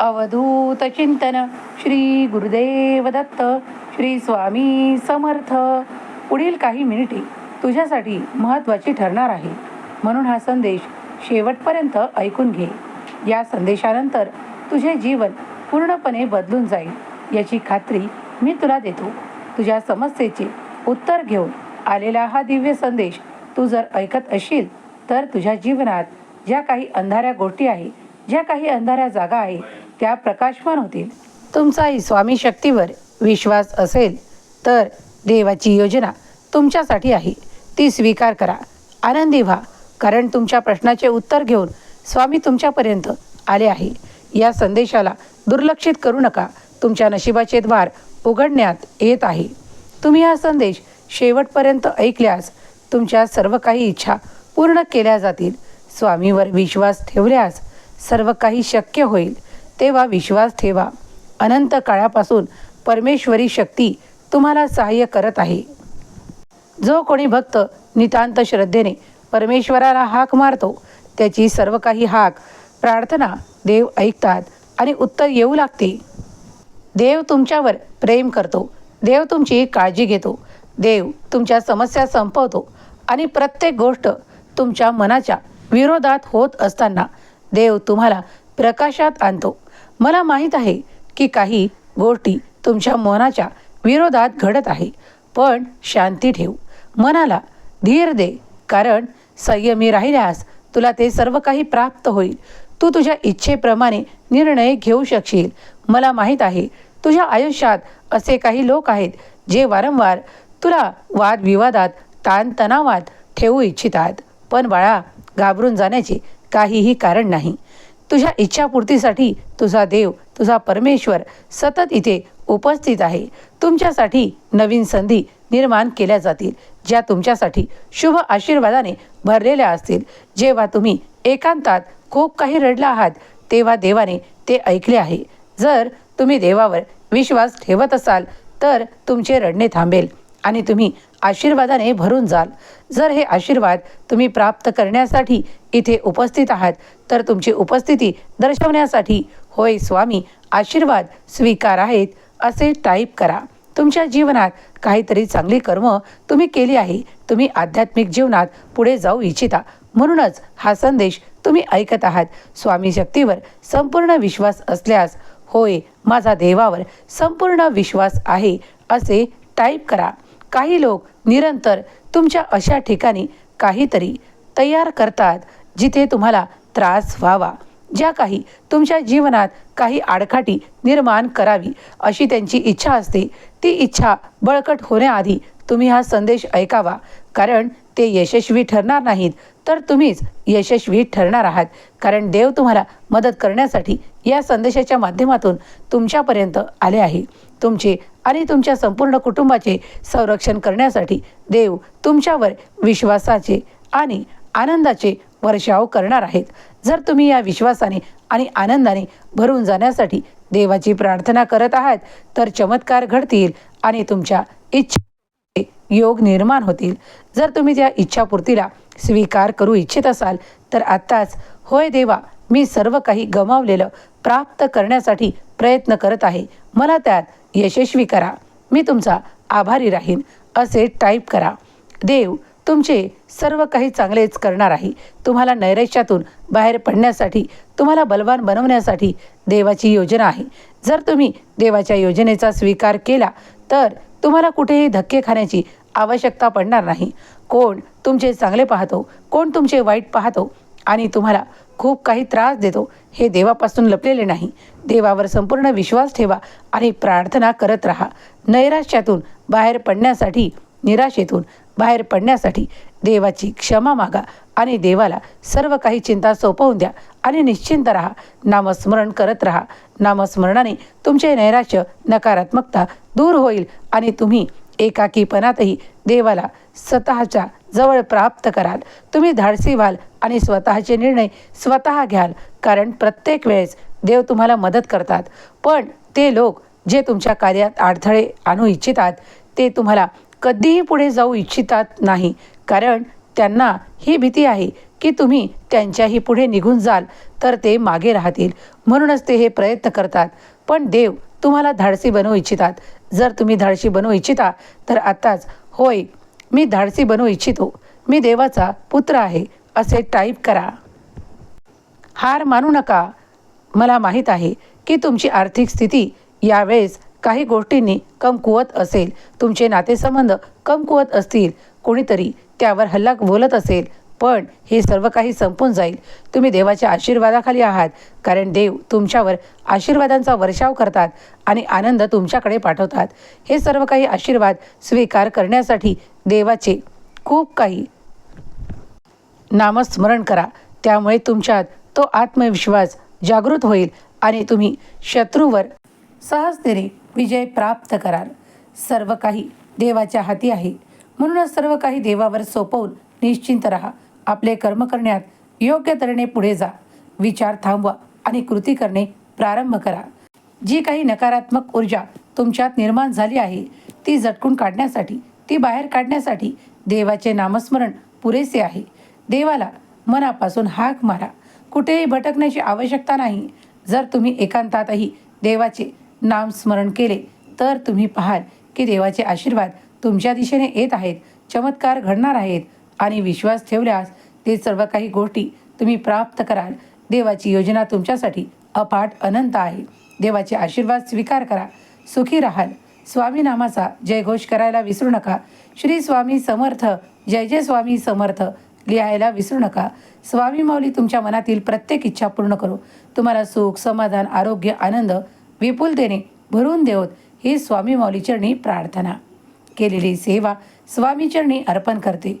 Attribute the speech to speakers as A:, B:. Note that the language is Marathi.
A: अवधूत चिंतन श्री गुरुदेव दत्त श्री स्वामी समर्थ. पुढील काही मिनिटे तुझ्यासाठी महत्त्वाची ठरणार आहे. म्हणून हा संदेश शेवटपर्यंत ऐकून घे. या संदेशानंतर तुझे जीवन पूर्णपणे बदलून जाईल याची खात्री मी तुला देतो. तुझ्या समस्येचे उत्तर घेऊन आलेला हा दिव्य संदेश तू जर ऐकत असशील तर तुझ्या जीवनात ज्या काही अंधाऱ्या गोष्टी आहे ज्या काही अंधाऱ्या जागा आहे त्या प्रकाशमान होतील? तुमचाही स्वामी शक्तीवर विश्वास असेल तर देवाची योजना तुमच्यासाठी आहे. ती स्वीकार करा. आनंदी व्हा कारण तुमच्या प्रश्नाचे उत्तर घेऊन स्वामी तुमच्यापर्यंत आले आहे. या संदेशाला दुर्लक्षित करू नका. तुमच्या नशिबाचे द्वार उघडण्यात येत आहे. तुम्ही हा संदेश शेवटपर्यंत ऐकल्यास तुमच्या सर्व काही इच्छा पूर्ण केल्या जातील. स्वामीवर विश्वास ठेवल्यास सर्व काही शक्य होईल. तेव्हा विश्वास ठेवा. अनंत काळापासून परमेश्वरी शक्ती तुम्हाला सहाय्य करत आहे. जो कोणी भक्त नितांत श्रद्धेने परमेश्वराला हाक मारतो त्याची सर्व काही हाक प्रार्थना देव ऐकतात आणि उत्तर येऊ लागते. देव तुमच्यावर प्रेम करतो. देव तुमची काळजी घेतो. देव तुमच्या समस्या संपवतो आणि प्रत्येक गोष्ट तुमच्या मनाच्या विरोधात होत असताना देव तुम्हाला प्रकाशात आणतो. मला माहीत आहे की काही गोष्टी तुमच्या मनाच्या विरोधात घडत आहे. पण शांती ठेव. मनाला धीर दे कारण संयमी राहिल्यास तुला ते सर्व काही प्राप्त होईल. तू तुझ्या इच्छेप्रमाणे निर्णय घेऊ शकशील. मला माहीत आहे तुझ्या आयुष्यात असे काही लोक आहेत जे वारंवार तुला वादविवादात ताणतणावात ठेवू इच्छितात. पण बाळा घाबरून जाण्याचे काहीही कारण नाही. तुझ्या इच्छापूर्तीसाठी तुझा देव तुझा परमेश्वर सतत इथे उपस्थित आहे. तुमच्यासाठी नवीन संधी निर्माण केल्या जातील ज्या तुमच्यासाठी शुभ आशीर्वादाने भरलेल्या असतील. जेव्हा तुम्ही एकांतात खूप काही रडला आहात तेव्हा देवाने ते ऐकले आहे. जर तुम्ही देवावर विश्वास ठेवत असाल तर तुमचे रडणे थांबेल. आणि तुम्ही आशीर्वादाने भरून जाल. जर हे आशीर्वाद तुम्ही प्राप्त करण्यासाठी इथे उपस्थित आहात तर तुमची उपस्थिती दर्शवण्यासाठी होय स्वामी आशीर्वाद स्वीकार आहेत असे टाईप करा. तुमच्या जीवनात काहीतरी चांगली कर्म तुम्ही केली आहे तुम्ही आध्यात्मिक जीवनात पुढे जाऊ इच्छिता. म्हणूनच हा संदेश तुम्ही ऐकत आहात. स्वामी शक्तीवर संपूर्ण विश्वास असल्यास होय माझा देवावर संपूर्ण विश्वास आहे असे टाईप करा. काही लोक निरंतर तुमच्या अशा ठिकाणी काहीतरी तयार करतात जिथे तुम्हाला त्रास व्हावा ज्या काही तुमच्या जीवनात काही आडकाठी निर्माण करावी अशी त्यांची इच्छा असते. ती इच्छा बळकट होण्याआधी तुम्ही हा संदेश ऐकावा. कारण ते यशस्वी ठरणार नाहीत तर तुम्हीच यशस्वी ठरणार आहात. कारण देव तुम्हाला मदत करण्यासाठी या संदेशाच्या माध्यमातून तुमच्यापर्यंत आले आहे. तुमचे आणि तुमच्या संपूर्ण कुटुंबाचे संरक्षण करण्यासाठी देव तुमच्यावर विश्वासाचे आणि आनंदाचे वर्षाव करणार आहेत. जर तुम्ही या विश्वासाने आणि आनंदाने भरून जाण्यासाठी देवाची प्रार्थना करत आहात तर चमत्कार घडतील आणि तुमच्या इच्छा योग निर्माण होतील. जर तुम्ही त्या इच्छापूर्तीला स्वीकार करू इच्छित असाल तर आत्ताच होय देवा मी सर्व काही गमावलेलं प्राप्त करण्यासाठी प्रयत्न करत आहे. मला त्यात यशस्वी करा. मी तुमचा आभारी राहीन असे टाईप करा. देव तुमचे सर्व काही चांगलेच करणार आहे. तुम्हाला नैराश्यातून बाहेर पडण्यासाठी तुम्हाला बलवान बनवण्यासाठी देवाची योजना आहे. जर तुम्ही देवाच्या योजनेचा स्वीकार केला तर तुम्हाला कुठेही धक्के खाण्याची आवश्यकता पडणार नाही. कोण तुमचे चांगले पाहतो कोण तुमचे वाईट पाहतो आणि तुम्हाला खूप काही त्रास देतो हे देवापासून लपलेले नाही. देवावर संपूर्ण विश्वास ठेवा आणि प्रार्थना करत राहा. नैराश्यातून बाहेर पडण्यासाठी निराशेतून बाहेर पडण्यासाठी देवाची क्षमा मागा आणि देवाला सर्व काही चिंता सोपवून द्या. आणि निश्चिंत राहा. नामस्मरण करत राहा. नामस्मरणाने तुमचे नैराश्य नकारात्मकता दूर होईल आणि तुम्ही एकाकीपणातही देवाला स्वतःच्या जवळ प्राप्त कराल. तुम्ही धाडसी व्हाल आणि स्वतःचे निर्णय स्वतः घ्याल. कारण प्रत्येक वेळेस देव तुम्हाला मदत करतात. पण ते लोक जे तुमच्या कार्यात अडथळे आणू इच्छितात ते तुम्हाला कधीही पुढे जाऊ इच्छितात नाही. कारण त्यांना ही भीती आहे की तुम्ही त्यांच्याही पुढे निघून जाल तर ते मागे राहतील. म्हणूनच ते हे प्रयत्न करतात. पण देव तुम्हाला धाडसी बनवू इच्छितात. जर तुम्ही धाडसी बनवू इच्छिता तर आत्ताच होय मी धाडसी बनवू इच्छितो. मी देवाचा पुत्र आहे असे टाईप करा. हार मानू नका. मला माहीत आहे की तुमची आर्थिक स्थिती यावेळेस काही गोष्टींनी कमकुवत असेल. तुमचे नातेसंबंध कमकुवत असतील. कोणीतरी त्यावर हल्ला बोलत असेल. पण हे सर्व काही संपून जाईल. तुम्ही देवाच्या आशीर्वादाखाली आहात. कारण देव तुमच्यावर आशीर्वादांचा वर्षाव करतात आणि आनंद तुमच्याकडे पाठवतात. हे सर्व काही आशीर्वाद स्वीकार करण्यासाठी देवाचे खूप काही नामस्मरण करा. त्यामुळे तुमच्यात तो आत्मविश्वास जागृत होईल आणि तुम्ही शत्रूवर सहजतेने विजय प्राप्त कराल. सर्व काही देवाच्या हाती आहे. म्हणूनच सर्व काही देवावर सोपवून निश्चिंत राहा. आपले कर्म करण्यात योग्य तऱ्हेने पुढे जा. विचार थांबवा आणि कृती करणे प्रारंभ करा. जी काही नकारात्मक ऊर्जा तुमच्यात निर्माण झाली आहे ती झटकून काढण्यासाठी ती बाहेर काढण्यासाठी देवाचे नामस्मरण पुरेसे आहे. देवाला मनापासून हाक मारा. कुठेही भटकण्याची आवश्यकता नाही. जर तुम्ही एकांतातही देवाचे नामस्मरण केले तर तुम्ही पाहाल की देवाचे आशीर्वाद तुमच्या दिशेने येत आहेत चमत्कार घडणार आहेत आणि विश्वास ठेवल्यास ते सर्व काही गोष्टी तुम्ही प्राप्त कराल. देवाची योजना तुमच्यासाठी अफाट अनंत आहे. देवाचे आशीर्वाद स्वीकार करा. सुखी राहाल. स्वामी नामाचा जयघोष करायला विसरू नका. श्री स्वामी समर्थ जय जय स्वामी समर्थ लिहायला विसरू नका. स्वामी माऊली तुमच्या मनातील प्रत्येक इच्छा पूर्ण करो. तुम्हाला सुख समाधान आरोग्य आनंद विपुलतेने भरून देवत. ही स्वामी माऊली चरणी प्रार्थना. केलेली सेवा स्वामी चरणी अर्पण करते.